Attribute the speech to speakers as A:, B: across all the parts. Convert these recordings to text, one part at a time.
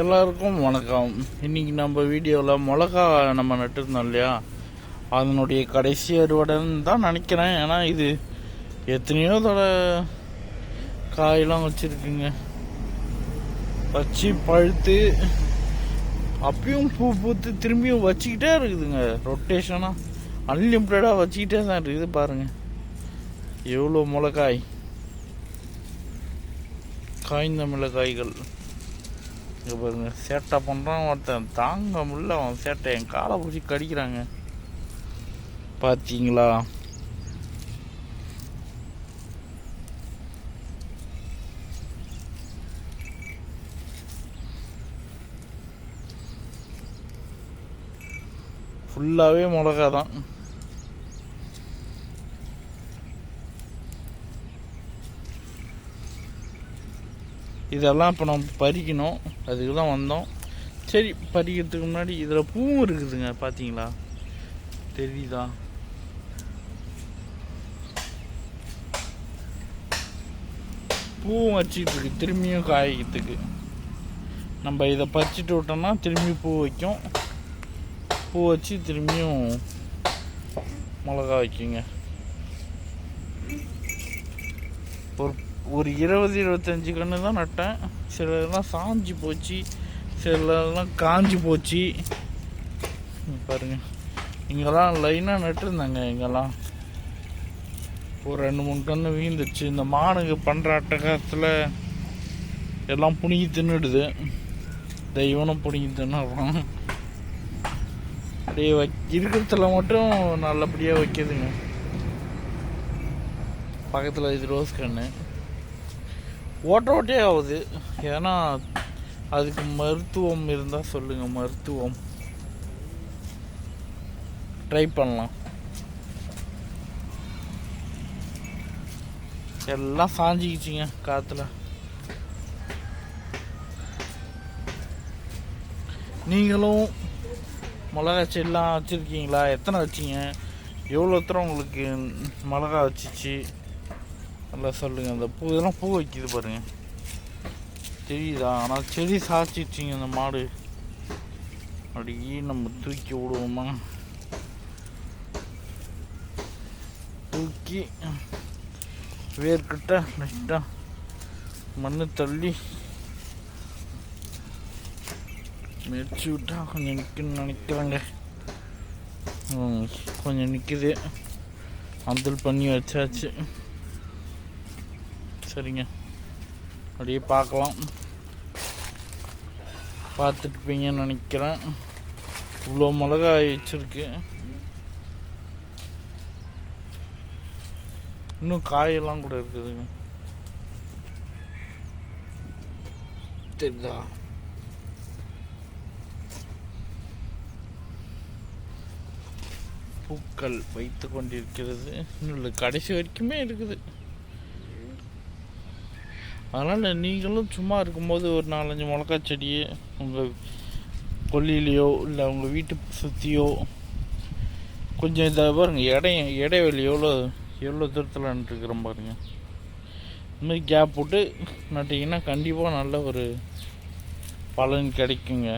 A: எல்லாருக்கும் வணக்கம். இன்றைக்கி நம்ம வீடியோவில் மிளகா நம்ம நட்டுருந்தோம் இல்லையா? அதனுடைய கடைசி அறுவடைன்னு தான் நினைக்கிறேன். ஏன்னா இது எத்தனையோ தட காயெல்லாம் வச்சுருக்குங்க. வச்சு பழுத்து அப்பயும் பூ பூத்து திரும்பியும் வச்சுக்கிட்டே இருக்குதுங்க. ரொட்டேஷனாக அன்லிமிட்டடாக வச்சுக்கிட்டே தான் இருக்குது பாருங்கள் எவ்வளோ மிளகாய்? காய்ந்த மிளகாய்கள். இங்கே பாருங்க சேட்டை பண்ணுறான் ஒருத்தன் தாங்க முடியல அவன் சேட்டை என் காலை பிடிச்சி கடிக்கிறாங்க. பார்த்தீங்களா ஃபுல்லாகவே மிளகா தான் இதெல்லாம் இப்போ நம்ம பறிக்கணும். அதுக்கு தான் வந்தோம். சரி பறிக்கிறதுக்கு முன்னாடி இதில் பூவும் இருக்குதுங்க பார்த்தீங்களா தெரியுதா? பூவும் வச்சுக்கிட்டு திரும்பியும் காய்க்கிறதுக்கு. நம்ம இதை பறிச்சுட்டு விட்டோம்னா திரும்பி பூ வைக்கும். பூ வச்சு திரும்பியும் மிளகா வைக்குங்க. ஒரு ஒரு இருபது இருபத்தஞ்சி கன்று தான் நட்டேன். சிலதெல்லாம் சாஞ்சு போச்சு. சிலதெல்லாம் காஞ்சி போச்சு. பாருங்கள் பாருங்க. இங்கெல்லாம் லைனாக நட்டுருந்தாங்க இங்கெல்லாம். ஒரு ரெண்டு மூணு கன்று வீந்துச்சு இந்த மானுங்க பண்ணுற அட்டகாசத்தில் எல்லாம் புனிங்கி தின்னுடுது. தெய்வனும் புனிங்கி தின்னுடுறான். அப்படியே வை இருக்கிறதுல மட்டும் நல்லபடியாக வைக்கிதுங்க. பக்கத்தில் இது ரோஸ் கன்று ஓட்ட ஓட்டே ஆகுது. ஏன்னா அதுக்கு மருத்துவம் இருந்தால் சொல்லுங்கள் மருத்துவம். ட்ரை பண்ணலாம். எல்லாம் சாஞ்சிக்கிச்சிங்க காற்றுல நீங்களும் மிளகா செடிலாம் வச்சுருக்கீங்களா? எத்தனை வச்சிங்க? எவ்வளோ தூரம் உங்களுக்கு மிளகா வச்சிச்சு? நல்லா சொல்லுங்கள் அந்த பூ இதெல்லாம் பூ வைக்குது பாருங்க. தெரியுதா? ஆனால் செடி சாச்சிச்சிங்க அந்த மாடு. அப்படியே நம்ம தூக்கி விடுவோமா? தூக்கி வேர்க்கிட்ட லைட்டாக மண் தள்ளி மெரிச்சு விட்டா கொஞ்சம் நிற்கணும்னு நினைக்கிறேங்க. கொஞ்சம் நிற்குது அந்தல் பண்ணி வச்சாச்சு. சரிங்க. அப்படியே பார்க்கலாம். பார்த்துட்டுப்பீங்கன்னு நினைக்கிறேன். இவ்வளோ மிளகா வச்சிருக்கு. இன்னும் காயெல்லாம் கூட இருக்குதுங்க. தெரியுதா? பூக்கள் வைத்து கொண்டிருக்கிறது. இன்னும் இல்லை கடைசி வரைக்குமே இருக்குது. அதனால் நீங்களும் சும்மா இருக்கும்போது ஒரு நாலஞ்சு மிளகா செடியை உங்கள் கொல்லிலேயோ இல்லை உங்கள் வீட்டு சுற்றியோ கொஞ்சம் இதாக பாருங்க இடையம் இடைவெளி எவ்வளோ எவ்வளோ தூரத்தில் நட்டுருக்குறோம் பாருங்க. இதுமாதிரி கேப் போட்டு நட்டிங்கன்னா கண்டிப்பாக நல்ல ஒரு பலன் கிடைக்குங்க.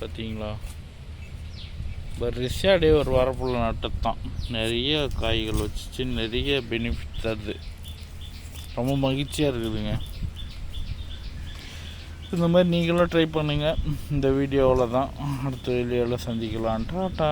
A: பார்த்தீங்களா ரிஷாடே ஒரு வரப்புள்ள நட்டத்தான். நிறைய காய்கள் வச்சுச்சு நிறைய பெனிஃபிட் தருது. ரொம்ப மகிழ்ச்சியாக இருக்குதுங்க. இந்த மாதிரி நீங்களும் ட்ரை பண்ணுங்கள் இந்த வீடியோவில் தான் அடுத்த வீடியோவில் சந்திக்கலாம். டாட்டா